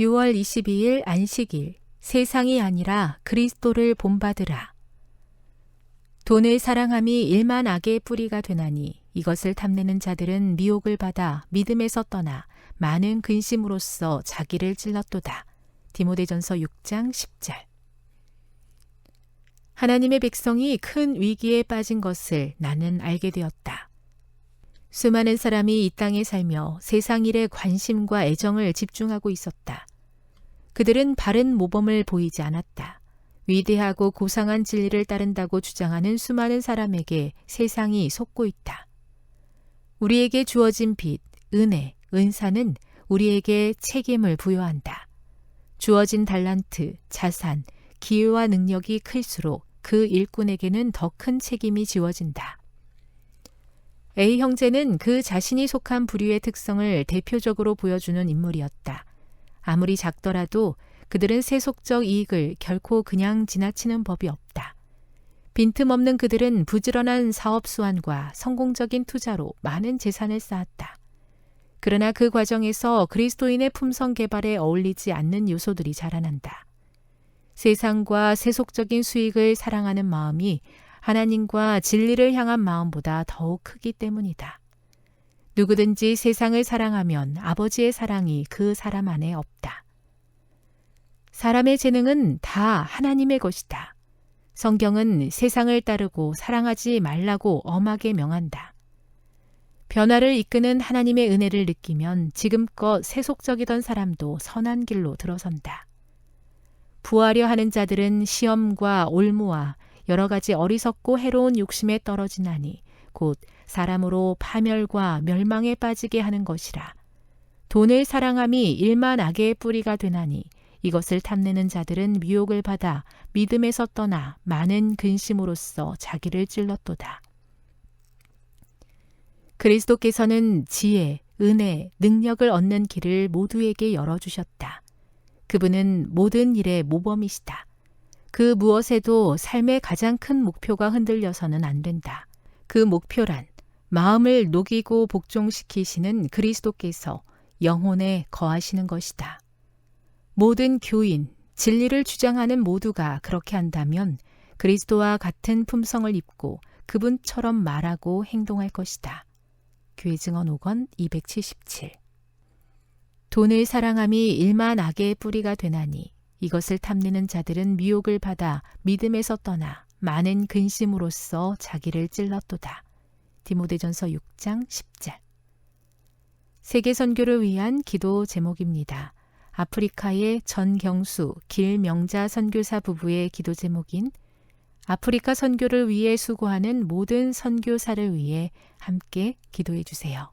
6월 22일 안식일 세상이 아니라 그리스도를 본받으라. 돈을 사랑함이 일만 악의 뿌리가 되나니 이것을 탐내는 자들은 미혹을 받아 믿음에서 떠나 많은 근심으로써 자기를 찔렀도다. 디모데전서 6장 10절. 하나님의 백성이 큰 위기에 빠진 것을 나는 알게 되었다. 수많은 사람이 이 땅에 살며 세상 일에 관심과 애정을 집중하고 있었다. 그들은 바른 모범을 보이지 않았다. 위대하고 고상한 진리를 따른다고 주장하는 수많은 사람에게 세상이 속고 있다. 우리에게 주어진 빚, 은혜, 은사는 우리에게 책임을 부여한다. 주어진 달란트, 자산, 기회와 능력이 클수록 그 일꾼에게는 더 큰 책임이 지워진다. A 형제는 그 자신이 속한 부류의 특성을 대표적으로 보여주는 인물이었다. 아무리 작더라도 그들은 세속적 이익을 결코 그냥 지나치는 법이 없다. 빈틈없는 그들은 부지런한 사업 수완과 성공적인 투자로 많은 재산을 쌓았다. 그러나 그 과정에서 그리스도인의 품성 개발에 어울리지 않는 요소들이 자라난다. 세상과 세속적인 수익을 사랑하는 마음이 하나님과 진리를 향한 마음보다 더욱 크기 때문이다. 누구든지 세상을 사랑하면 아버지의 사랑이 그 사람 안에 없다. 사람의 재능은 다 하나님의 것이다. 성경은 세상을 따르고 사랑하지 말라고 엄하게 명한다. 변화를 이끄는 하나님의 은혜를 느끼면 지금껏 세속적이던 사람도 선한 길로 들어선다. 부하려 하는 자들은 시험과 올무와 여러 가지 어리석고 해로운 욕심에 떨어지나니 곧 사람으로 파멸과 멸망에 빠지게 하는 것이라. 돈을 사랑함이 일만 악의 뿌리가 되나니 이것을 탐내는 자들은 미혹을 받아 믿음에서 떠나 많은 근심으로써 자기를 찔렀도다. 그리스도께서는 지혜, 은혜, 능력을 얻는 길을 모두에게 열어주셨다. 그분은 모든 일의 모범이시다. 그 무엇에도 삶의 가장 큰 목표가 흔들려서는 안 된다. 그 목표란 마음을 녹이고 복종시키시는 그리스도께서 영혼에 거하시는 것이다. 모든 교인, 진리를 주장하는 모두가 그렇게 한다면 그리스도와 같은 품성을 입고 그분처럼 말하고 행동할 것이다. 교회 증언 5권 277 돈을 사랑함이 일만 악의 뿌리가 되나니 이것을 탐내는 자들은 미혹을 받아 믿음에서 떠나 많은 근심으로써 자기를 찔렀도다. 디모데전서 6장 10절 세계 선교를 위한 기도 제목입니다. 아프리카의 전경수 길명자 선교사 부부의 기도 제목인 아프리카 선교를 위해 수고하는 모든 선교사를 위해 함께 기도해 주세요.